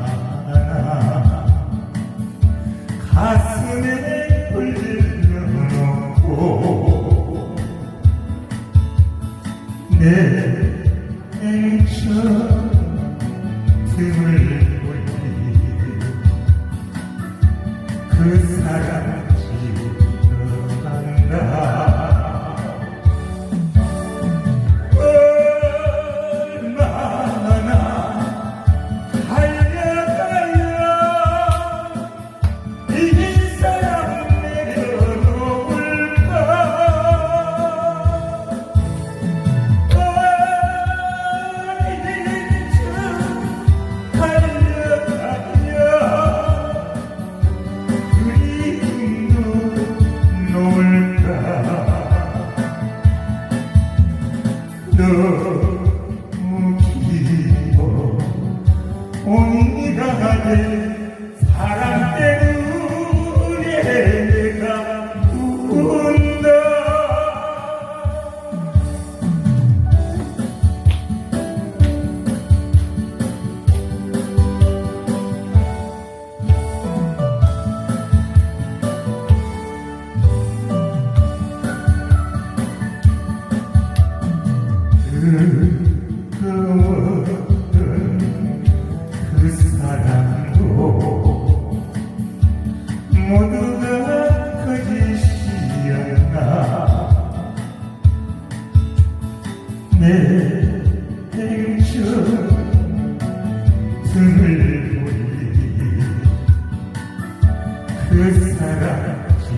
않아 가슴에 올려놓고 내 행처 등을 올리 그 사랑 너무 길어 온갖의 그 사랑도 모두가 거짓이었나 내 행처 등을 돌리 그 사랑 지